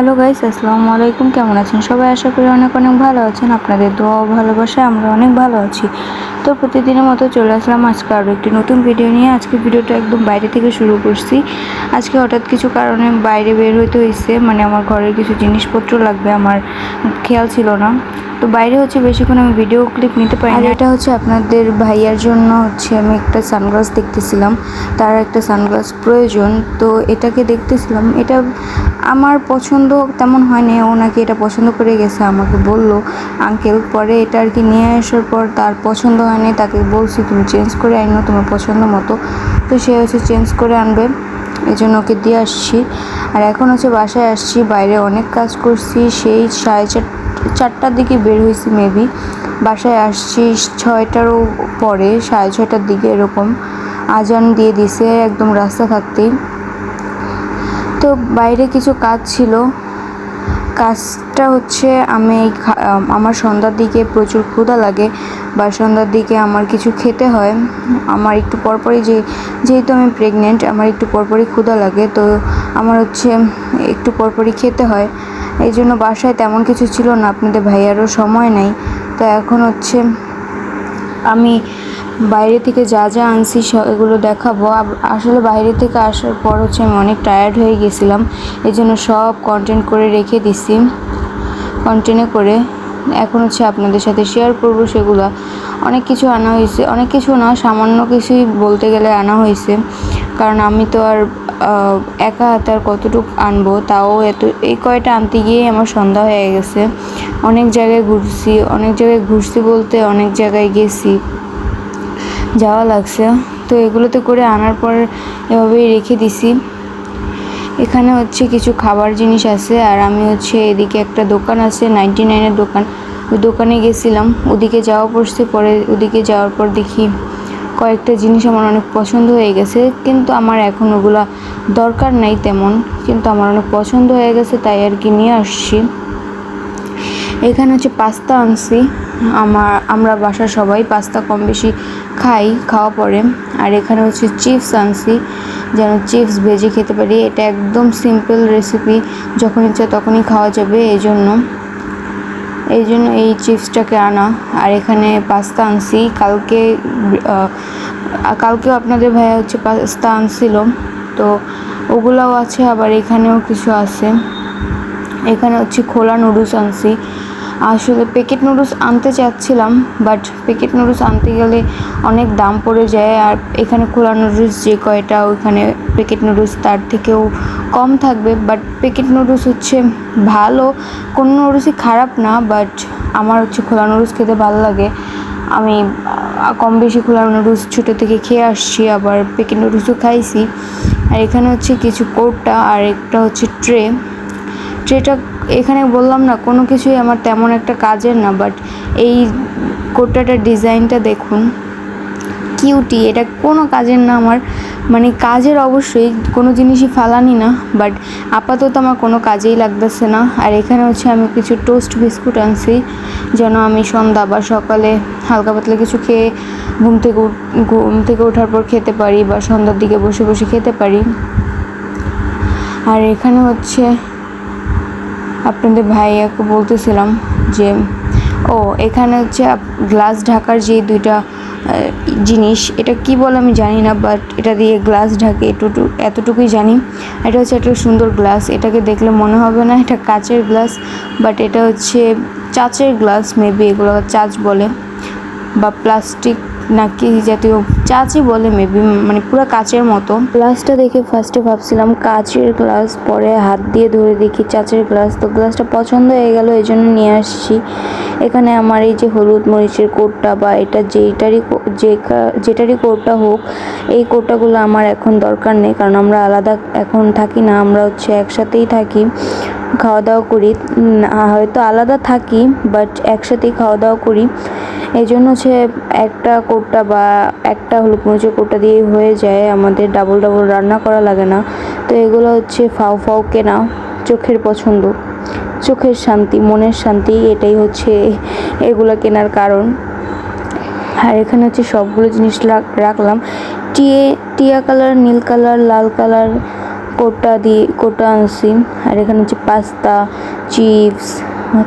Hello guys, আসসালামু আলাইকুম। কেমন আছেন সবাই? আশা করি অনেক অনেক ভালো আছেন। আপনাদের দোয়া ভালোবাসায় আমরা অনেক ভালো আছি। তো প্রতিদিনের মতো চলে আসলাম আজকে আরও একটি নতুন ভিডিও নিয়ে। আজকে ভিডিওটা একদম বাইরে থেকে শুরু করছি। আজকে হঠাৎ কিছু কারণে বাইরে বের হইতে হয়েছে মানে আমার ঘরের কিছু জিনিসপত্র লাগবে, আমার খেয়াল ছিল না। তো বাইরে হচ্ছে বেশিক্ষণ আমি ভিডিও ক্লিপ নিতে পারি আর এটা হচ্ছে আপনাদের ভাইয়ার জন্য হচ্ছে আমি একটা সানগ্লাস দেখতেছিলাম। তার একটা সানগ্লাস প্রয়োজন। তো এটাকে দেখতেছিলাম। এটা আমার পছন্দ তেমন হয়নি। ও নাকি এটা পছন্দ করে গেছে আমাকে বলল। আঙ্কেল পরে এটা আর কি নিয়ে আসার পর তার পছন্দ হয়নি। তাকে বলছি তুমি চেঞ্জ করে আনো তোমার পছন্দ মতো। তো সে হচ্ছে চেঞ্জ করে আনবে। এই জন্য ওকে দিয়ে আসছি। আর এখন হচ্ছে বাসায় আসছি। বাইরে অনেক কাজ করছি। সেই সাড়ে চারটার দিকে বের হয়েছি মেবি বাসায় আসছি ছয়টারও পরে, সাড়ে ছয়টার দিকে এরকম। আজান দিয়ে দিছে একদম রাস্তা থাকতেই। তো বাইরে কিছু কাজ ছিল। কাজটা হচ্ছে আমি আমার সন্ধ্যার দিকে প্রচুর ক্ষুধা লাগে। বা সন্ধ্যার দিকে আমার কিছু খেতে হয়। আমার একটু পরপরই যে, যেহেতু আমি প্রেগনেন্ট আমার একটু পরপরই ক্ষুধা লাগে। তো আমার হচ্ছে একটু পরপরই খেতে হয়। এই জন্য বাসায় তেমন কিছু ছিল না। আপনাদের ভাইয়ারও সময় নাই। তো এখন হচ্ছে আমি বাইরে থেকে যা যা আনছি এগুলো দেখাবো। আসলে বাইরে থেকে আসার পর হচ্ছে আমি অনেক টায়ার্ড হয়ে গেছিলাম। এই জন্য সব কন্টেন্ট করে রেখে দিছি। কন্টেন্টে করে এখন হচ্ছে আপনাদের সাথে শেয়ার করব সেগুলো। অনেক কিছু আনা হয়েছে। অনেক কিছু না, সামান্য কিছুই বলতে গেলে আনা হয়েছে। কারণ আমি তো আর একা হাতে আর কতটুকু আনব, তাও এত, এই কয়টা আনতে গিয়েই আমার সন্ধ্যা হয়ে গেছে। অনেক জায়গায় ঘুরছি, অনেক জায়গায় ঘুরছি বলতে অনেক জায়গায় গেছি। যাওয়া লাগছে। তো এগুলোতে করে আনার পর এভাবেই রেখে দিছি। এখানে হচ্ছে কিছু খাবার জিনিস আছে, আর আমি হচ্ছে এদিকে একটা দোকান আছে নাইনটি নাইনের দোকান। ওই দোকানে গেছিলাম, ওদিকে যাওয়া পড়ছে, পরে ওদিকে যাওয়ার পর দেখি কয়েকটা জিনিস আমার অনেক পছন্দ হয়ে গেছে, কিন্তু আমার এখন ওগুলা দরকার নাই তেমন, কিন্তু আমার অনেক পছন্দ হয়ে গেছে, তাই আর কি নিয়ে আসছি। এখানে হচ্ছে পাস্তা আনছি, আমার, আমরা বাসার সবাই পাস্তা কম বেশি খাই, খাওয়া পরে। আর এখানে হচ্ছে চিপস আনছি, যেন চিপস ভেজে খেতে পারি, এটা একদম সিম্পল রেসিপি যখন ইচ্ছা তখনই খাওয়া যাবে এই জন্য এই জন্য এই চিপসটাকে আনা। আর এখানে পাস্তা আনছি। কালকে কালকেও আপনাদের ভাইয়া হচ্ছে পাস্তা আনছিল। তো ওগুলাও আছে, আবার এখানেও কিছু আছে। এখানে হচ্ছে খোলা নুডলস আনছি। আসলে প্যাকেট নুডলস আনতে চাচ্ছিলাম বাট প্যাকেট নুডলস আনতে গেলে অনেক দাম পড়ে যায় আর এখানে খোলা নুডলস যে কয়টা, ওইখানে প্যাকেট নুডলস তার থেকেও কম থাকবে। বাট প্যাকেট নুডলস হচ্ছে ভালো, কোনো নুডলসই খারাপ না বাট আমার হচ্ছে খোলা নুডলস খেতে ভালো লাগে। আমি কম বেশি খোলা নুডলস ছোটো থেকে খেয়ে আসছি, আবার প্যাকেট নুডলসও খাইছি। আর এখানে হচ্ছে কিছু কোটটা আর একটা হচ্ছে ট্রে ট্রেটা এখানে বললাম না, কোনো কিছুই আমার তেমন একটা কাজের না বাট এই কোটাটার ডিজাইনটা দেখুন। কিউটি, এটা কোনো কাজের না আমার। মানে কাজের অবশ্যই, কোনো জিনিসই ফালানি না বাট আপাতত আমার কোনো কাজেই লাগতেছে না। আর এখানে হচ্ছে আমি কিছু টোস্ট বিস্কুট আনছি, যেন আমি সন্ধ্যা বা সকালে হালকা পাতলা কিছু খেয়ে ঘুম থেকে ঘুম থেকে ওঠার পর খেতে পারি বা সন্ধ্যার দিকে বসে বসে খেতে পারি। আর এখানে হচ্ছে আপনাদের ভাইয়াকে বলতেছিলাম যে, ও, এখানে হচ্ছে গ্লাস ঢাকার যে দুইটা জিনিস, এটা কি বলে আমি জানি না বাট এটা দিয়ে গ্লাস ঢাকে এটুকু এতটুকুই জানি। এটা হচ্ছে একটা সুন্দর গ্লাস, এটাকে দেখলে মনে হবে না এটা কাচের গ্লাস বাট এটা হচ্ছে চাচের গ্লাস মেবি এগুলো চাচ বলে, বা প্লাস্টিক নাকি জাতীয় চাচই বলে মেবি মানে পুরো কাচের মতো। গ্লাসটা দেখে ফার্স্টে ভাবছিলাম কাচের গ্লাস পরে হাত দিয়ে ধরে দেখি চাচের গ্লাস তো গ্লাসটা পছন্দ হয়ে গেল, এই জন্য নিয়ে আসছি। এখানে আমার এই যে হলুদ মরিচের কোটটা বা এটা যেটারই যে যেটারই কোটটা হোক, এই কোটটাগুলো আমার এখন দরকার নেই, কারণ আমরা আলাদা এখন থাকি না, আমরা হচ্ছে একসাথেই থাকি খাওয়া দাওয়া করি হয়তো আলাদা থাকি বাট একসাথেই খাওয়া দাওয়া করি। এই জন্য হচ্ছে একটা কোটটা বা একটা হলুদ মরিচের কোটটা দিয়ে হয়ে যায়, আমাদের ডাবল ডাবল রান্না করা লাগে না। তো এগুলো হচ্ছে ফাও ফাও কেনা, চোখের পছন্দ, চোখের শান্তি, মনের শান্তি, এটাই হচ্ছে এগুলো কেনার কারণ। আর এখানে হচ্ছে সবগুলো জিনিস রাখ- রাখলাম। টিয়ে, টিয়া কালার, নীল কালার, লাল কালার কোটা দিয়ে কোটা আনছি। আর এখানে হচ্ছে পাস্তা, চিপস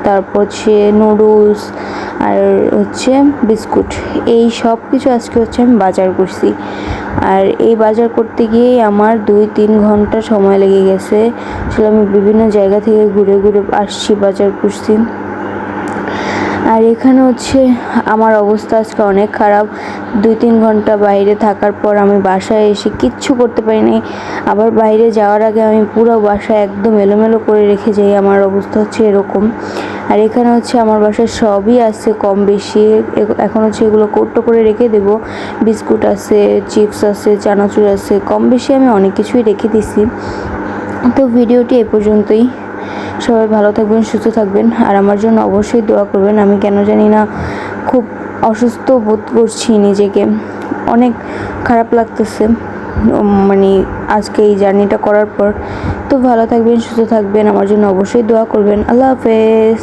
তারপর হচ্ছে নুডলস আর হচ্ছে বিস্কুট এই সব কিছু আজকে হচ্ছে আমি বাজার করছি। আর এই বাজার করতে গিয়েই আমার দুই তিন ঘণ্টা সময় লেগে গেছে। আসলে আমি বিভিন্ন জায়গা থেকে ঘুরে ঘুরে আসছি, বাজার করছি। আর এখানে হচ্ছে আমার অবস্থা আজকে অনেক খারাপ। দুই তিন ঘণ্টা বাইরে থাকার পর আমি বাসায় এসে কিচ্ছু করতে পারিনি। আবার বাইরে যাওয়ার আগে আমি পুরো বাসা একদম এলোমেলো করে রেখে যাই, আমার অবস্থা হচ্ছে এরকম। আর এখানে হচ্ছে আমার বাসায় সবই আছে কম বেশি। এখন হচ্ছে এগুলো কৌটো করে রেখে দেব। বিস্কুট আছে, চিপস আছে, চানাচুর আছে, কম বেশি আমি অনেক কিছুই রেখে দিছি। তো ভিডিওটি এ পর্যন্তই। সবাই ভালো থাকবেন, সুস্থ থাকবেন। আর আমার জন্য অবশ্যই দোয়া করবেন। আমি কেন জানি না খুব অসুস্থ বোধ করছি নিজেকে। অনেক খারাপ লাগতেছে। মানে আজকে এই জার্নিটা করার পর। তো ভালো থাকবেন, সুস্থ থাকবেন। আমার জন্য অবশ্যই দোয়া করবেন। আল্লাহ হাফেজ।